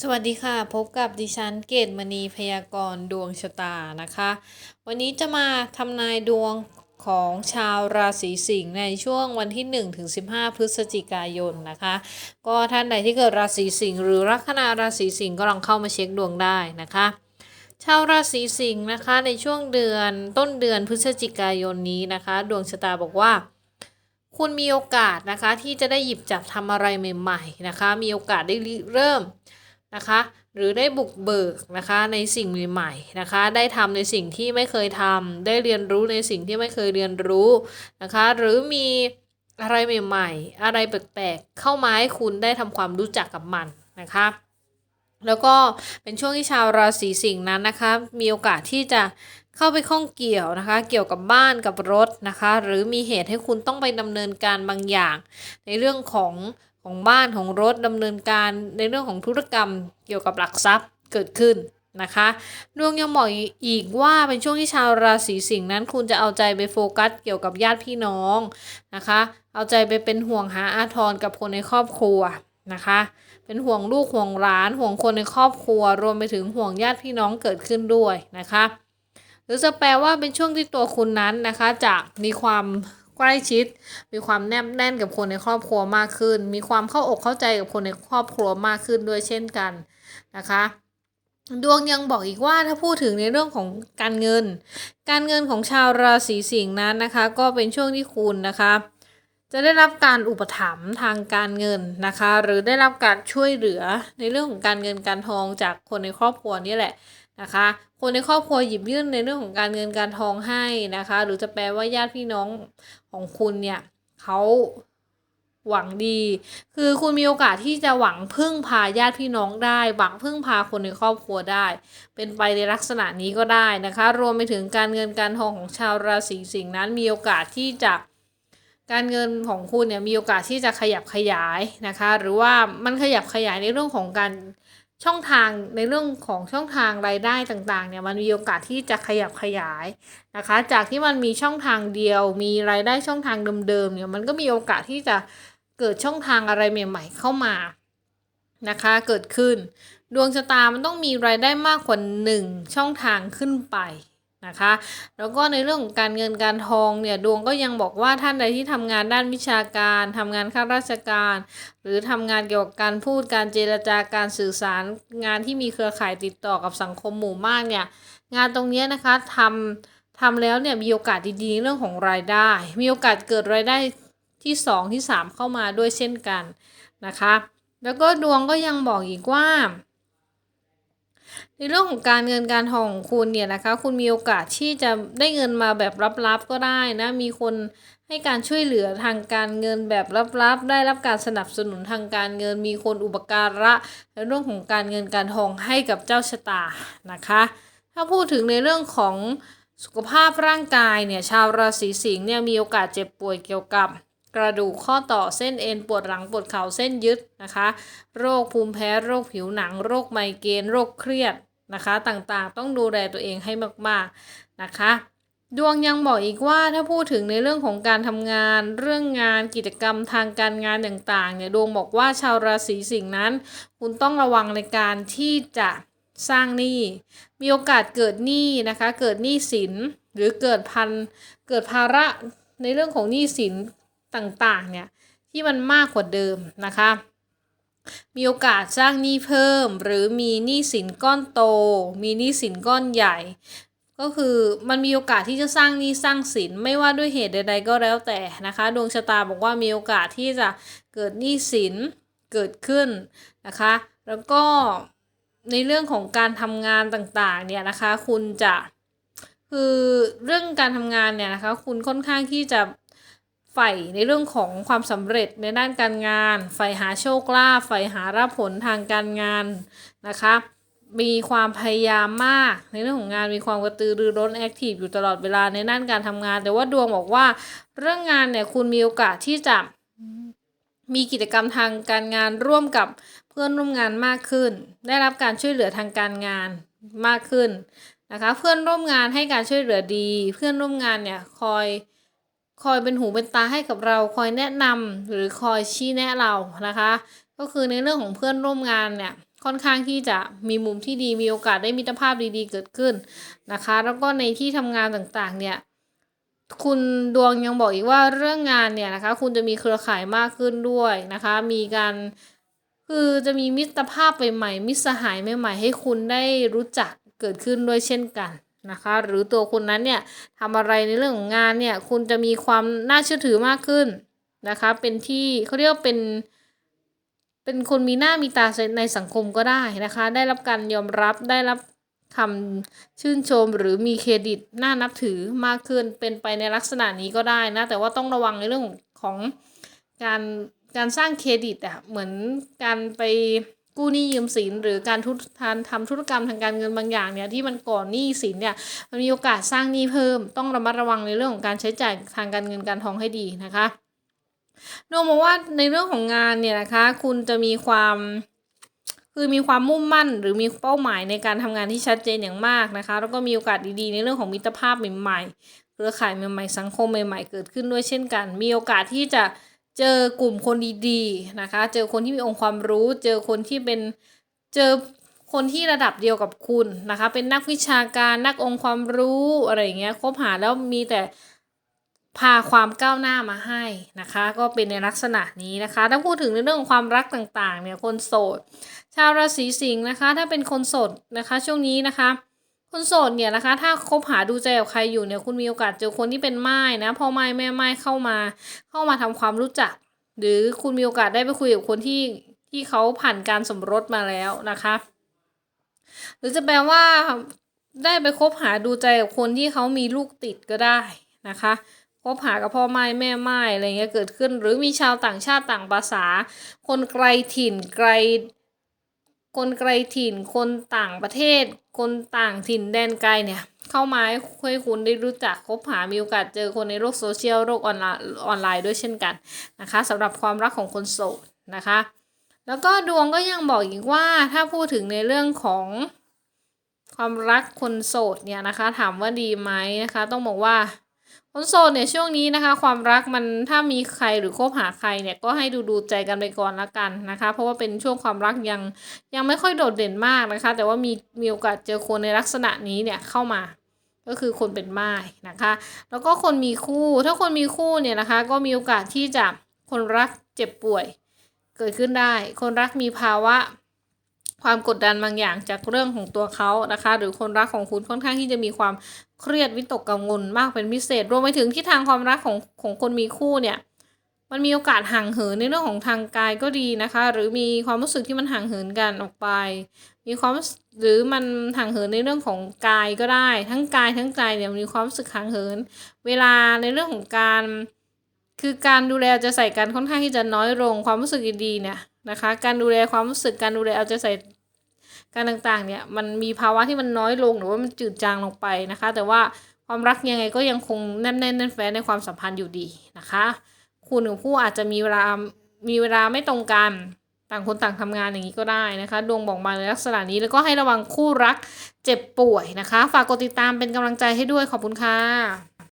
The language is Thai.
สวัสดีค่ะ พบกับดิฉันเกตมณีพยากรณ์ดวงชะตานะคะ วันนี้จะมาทำนายดวงของชาวราศีสิงห์ในช่วงวันที่ 1 ถึง 15 พฤศจิกายนนะคะ ก็ท่านใดที่เกิดราศีสิงห์หรือลัคนาราศีสิงห์ก็ลองเข้ามาเช็คดวงได้นะคะ ชาวราศีสิงห์นะคะในช่วงเดือนต้นเดือนพฤศจิกายนนี้นะคะ ดวงชะตาบอกว่าคุณมีโอกาสนะคะที่จะได้หยิบจับทำอะไรใหม่ ๆนะคะ มีโอกาสได้เริ่ม นะคะ หรือได้บุกเบิกนะคะในสิ่งใหม่ๆนะคะ ได้ทำในสิ่งที่ไม่เคยทำได้เรียนรู้ในสิ่งที่ไม่เคยเรียนรู้นะคะ หรือมีอะไรใหม่ๆ อะไรแปลกๆ เข้ามาให้คุณได้ทำความรู้จักกับมันนะคะแล้วก็เป็นช่วงที่ชาวราศีสิงห์นั้นนะคะ มีโอกาสที่จะเข้าไปข้องเกี่ยวนะคะ เกี่ยวกับบ้านกับรถนะคะ หรือมีเหตุให้คุณต้องไปดำเนินการบางอย่าง ในเรื่องของ ของบ้านของรถดำเนินการในเรื่องของธุรกรรมเกี่ยวกับหลักทรัพย์เกิดขึ้นนะคะดวงยังบอกอีกว่าเป็นช่วงที่ชาวราศีสิงห์นั้นคุณจะเอาใจไปโฟกัสเกี่ยวกับญาติพี่น้องนะคะ เอาใจไปเป็นห่วงหาอาทรกับคนในครอบครัวนะคะ เป็นห่วงลูกห่วงหลานห่วงคนในครอบครัว รวมไปถึงห่วงญาติพี่น้องเกิดขึ้นด้วยนะคะ หรือจะแปลว่าเป็นช่วงที่ตัวคุณนั้นนะคะจะมีความ ใกล้ชิด มีความแนบแน่นกับคนในครอบครัวมากขึ้น มีความเข้าอกเข้าใจกับคนในครอบครัวมากขึ้นด้วยเช่นกันนะคะดวงยังบอกอีกว่าถ้าพูดถึงในเรื่องของการเงิน การเงินของชาวราศีสิงห์นั้นนะคะ ก็เป็นช่วงที่คุณนะคะ จะได้รับการอุปถัมภ์ทางการเงินนะคะ หรือได้รับการช่วยเหลือในเรื่องของการเงินการทองจากคนในครอบครัวนี่แหละ นะคะ คนในครอบครัวหยิบยื่นในเรื่องของการเงินการทองให้นะคะ หรือจะแปลว่าญาติพี่น้องของคุณเนี่ยเขาหวังดี คือคุณมีโอกาสที่จะหวังพึ่งพาญาติพี่น้องได้ หวังพึ่งพาคนในครอบครัวได้ เป็นไปในลักษณะนี้ก็ได้นะคะ รวมไปถึงการเงินการทองของชาวราศีสิงห์นั้นมีโอกาสที่จะการเงินของคุณเนี่ยมีโอกาสที่จะขยับขยายนะคะ หรือว่ามันขยับขยายในเรื่องของการ ช่องทางในเรื่องของช่องทางรายได้ต่างๆเนี่ยมันมีโอกาสที่จะขยับขยายนะคะ จากที่มันมีช่องทางเดียว มีรายได้ช่องทางเดิมๆเนี่ยมันก็มีโอกาสที่จะเกิดช่องทางอะไรใหม่ ๆ เข้ามานะคะ เกิดขึ้น ดวงชะตามันต้องมีรายได้มากกว่าหนึ่งช่องทางขึ้นไป นะคะ แล้วก็ในเรื่องของการเงินการทองเนี่ยดวงก็ยังบอกว่าท่านใดที่ทำงานด้านวิชาการทำงานข้าราชการ หรือทำงานเกี่ยวกับการพูดการเจรจาการสื่อสารงานที่มีเครือข่ายติดต่อกับสังคมหมู่มากเนี่ยงานตรงนี้นะคะทำทำแล้วเนี่ยมีโอกาสดีๆเรื่องของรายได้ มีโอกาสเกิดรายได้ที่ 2 ที่ 3 เข้ามาด้วยเช่นกันนะคะ แล้วก็ดวงก็ยังบอกอีกว่า ในเรื่องของการเงินการทองของคุณเนี่ยนะคะ คุณมีโอกาสที่จะได้เงินมาแบบลับๆก็ได้นะ มีคนให้การช่วยเหลือทางการเงินแบบลับๆ ได้รับการสนับสนุนทางการเงิน มีคนอุปการะในเรื่องของการเงินการทองให้กับเจ้าชะตานะคะ ถ้าพูดถึงในเรื่องของสุขภาพร่างกายเนี่ยชาวราศีสิงห์เนี่ยมีโอกาสเจ็บป่วยเกี่ยวกับ กระดูกข้อต่อเส้นเอ็นปวดหลังปวดเข่าเส้นยึดนะคะ โรคภูมิแพ้โรคผิวหนัง โรคไมเกรนโรคเครียดนะคะ ต่างๆ ต้องดูแลตัวเองให้มากๆนะคะ ดวงยังบอกอีกว่าถ้าพูดถึงในเรื่องของการทำงาน เรื่องงานกิจกรรมทางการงานต่างๆเนี่ยดวงบอกว่าชาวราศีสิงห์นั้น คุณต้องระวังในการที่จะสร้างหนี้ มีโอกาสเกิดหนี้นะคะ เกิดหนี้สินหรือเกิดพันเกิดภาระในเรื่องของหนี้สิน ต่างๆเนี่ยที่มันมากกว่าเดิมนะคะ มีโอกาสสร้างหนี้เพิ่ม หรือมีหนี้สินก้อนโต มีหนี้สินก้อนใหญ่ ก็คือมันมีโอกาสที่จะสร้างหนี้สร้างสินไม่ว่าด้วยเหตุใดๆก็แล้วแต่นะคะ ดวงชะตาบอกว่ามีโอกาสที่จะเกิดหนี้สินเกิดขึ้นนะคะ แล้วก็ในเรื่องของการทำงานต่างๆเนี่ยนะคะ คุณจะคือเรื่องการทำงานเนี่ยนะคะ คุณค่อนข้างที่จะ ใฝ่ในเรื่องของความสำเร็จในด้านการงาน ใฝ่หาโชคลาภ ใฝ่หารับผลทางการงานนะคะ มีความพยายามมาก ในเรื่องของงานมีความกระตือรือร้นแอคทีฟอยู่ตลอดเวลาในด้านการทำงาน แต่ว่าดวงบอกว่าเรื่องงานเนี่ยคุณมีโอกาสที่จะมีกิจกรรมทางการงานร่วมกับเพื่อนร่วมงานมากขึ้น ได้รับการช่วยเหลือทางการงานมากขึ้นนะคะ เพื่อนร่วมงานให้การช่วยเหลือดี เพื่อนร่วมงานเนี่ยคอย คอยเป็นหูเป็นตาให้กับเรา คอยแนะนำหรือคอยชี้แนะเรานะคะ ก็คือในเรื่องของเพื่อนร่วมงานเนี่ยค่อนข้างที่จะมีมุมที่ดีมีโอกาสได้มิตรภาพดีๆ เกิดขึ้นนะคะ แล้วก็ในที่ทำงานต่างๆเนี่ยคุณดวงยังบอกอีกว่าเรื่องงานเนี่ยนะคะ คุณจะมีเครือข่ายมากขึ้นด้วยนะคะ มีการคือจะมีมิตรภาพใหม่ๆมิตรสหายใหม่ๆให้คุณได้รู้จักเกิดขึ้นด้วยเช่นกัน นะคะ หรือตัวคุณนั้นเนี่ยทำอะไรในเรื่องของงานเนี่ย คุณจะมีความน่าเชื่อถือมากขึ้นนะคะ เป็นที่เขาเรียกว่าเป็น เป็นคนมีหน้ามีตาในสังคมก็ได้นะคะ ได้รับการยอมรับได้รับคำชื่นชมหรือมีเครดิตน่านับถือมากขึ้นเป็นไปในลักษณะนี้ก็ได้นะแต่ว่าต้องระวังในเรื่องของการการสร้างเครดิตอะเหมือนการไป กู้หนี้ยืมสินหรือการทุทานทำธุรกรรมทางการเงินบางอย่างเนี่ยที่มันก่อนหนี้สินเนี่ยมันมีโอกาสสร้างหนี้เพิ่ม ต้องระมัดระวังในเรื่องของการใช้จ่ายทางการเงินการทองให้ดีนะคะดวมองว่าในเรื่องของงานเนี่ยนะคะ คุณจะมีความคือมีความมุ่งมั่น หรือมีเป้าหมายในการทำงานที่ชัดเจนอย่างมากนะคะ แล้วก็มีโอกาสดีๆ ในเรื่องของมิตรภาพใหม่ๆเครือข่ายใหม่ๆสังคมใหม่ๆเกิดขึ้นด้วยเช่นกัน มีโอกาสที่จะ เจอกลุ่มคนดีๆนะคะ เจอคนที่มีองค์ความรู้ เจอคนที่เป็นเจอคนที่ระดับเดียวกับคุณนะคะ เป็นนักวิชาการนักองค์ความรู้อะไรอย่างเงี้ยคบหาแล้วมีแต่พาความก้าวหน้ามาให้นะคะ ก็เป็นในลักษณะนี้นะคะ ถ้าพูดถึงในเรื่องของความรักต่างๆเนี่ยคนโสด ชาวราศีสิงห์นะคะ ถ้าเป็นคนโสดนะคะ ช่วงนี้นะคะ คนโสดเนี่ยนะคะ ถ้าคบหาดูใจกับใครอยู่เนี่ยคุณมีโอกาสเจอคนที่เป็นไม้นะพ่อไม้แม่ไม้เข้ามา เข้ามาทำความรู้จัก หรือคุณมีโอกาสได้ไปคุยกับคนที่ที่เขาผ่านการสมรสมาแล้วนะคะ หรือจะแปลว่าได้ไปคบหาดูใจกับคนที่เขามีลูกติดก็ได้นะคะคบหากับพ่อไม้แม่ไม้อะไรเงี้ยเกิดขึ้น หรือมีชาวต่างชาติต่างภาษา คนไกลถิ่นไกล คนไกลถิ่น คนต่างประเทศ คนต่างถิ่นแดนไกลเนี่ย เข้ามาให้คุณได้รู้จักคบหา มีโอกาสเจอคนในโลกโซเชียลโลกออนไลน์ออนไลน์ด้วยเช่นกันนะคะสำหรับความรักของคนโสดนะคะ แล้วก็ดวงก็ยังบอกอีกว่าถ้าพูดถึงในเรื่องของความรักคนโสดเนี่ยนะคะ ถามว่าดีไหมนะคะ ต้องบอกว่า คนโสดเนี่ยช่วงนี้นะคะ ความรักมันถ้ามีใครหรือคบหาใครเนี่ยก็ให้ดูดูใจกันไปก่อนละกันนะคะ เพราะว่าเป็นช่วงความรักยังยังไม่ค่อยโดดเด่นมากนะคะ แต่ว่ามีมีโอกาสเจอคนในลักษณะนี้เนี่ยเข้ามา ก็คือคนเป็นไม้นะคะ แล้วก็คนมีคู่ถ้าคนมีคู่เนี่ยนะคะ ก็มีโอกาสที่จะคนรักเจ็บป่วย เกิดขึ้นได้ คนรักมีภาวะ ความกดดันบางอย่างจากเรื่องของตัวเขานะคะ หรือคนรักของคุณค่อนข้างที่จะมีความเครียดวิตกกังวลมากเป็นพิเศษ รวมไปถึงที่ทางความรักของของคนมีคู่เนี่ยมันมีโอกาสห่างเหินในเรื่องของทางกายก็ดีนะคะ หรือมีความรู้สึกที่มันห่างเหินกันออกไป มีความหรือมันห่างเหินในเรื่องของกายก็ได้ ทั้งกายทั้งใจเนี่ยมีความรู้สึกห่างเหิน เวลาในเรื่องของการ คือการดูแลจะใส่กันค่อนข้างที่จะน้อยลงความรู้สึกดีๆเนี่ย นะคะ การดูแลความรู้สึกการดูแลเอาใจใส่การต่างๆ เนี่ยมันมีภาวะที่มันน้อยลงหรือว่ามันจืดจางลงไปนะคะ แต่ว่าความรักยังไงก็ยังคงแน่นแน่นแน่นแฟ้ในความสัมพันธ์อยู่ดีนะคะคุณกับผู้อาจจะมีเวลามีเวลาไม่ตรงกันต่างคนต่างทำงานอย่างนี้ก็ได้นะคะ ดวงบอกมาในลักษณะนี้แล้วก็ให้ระวังคู่รักเจ็บป่วยนะคะ ฝากกดติดตามเป็นกำลังใจให้ด้วยขอบคุณค่ะ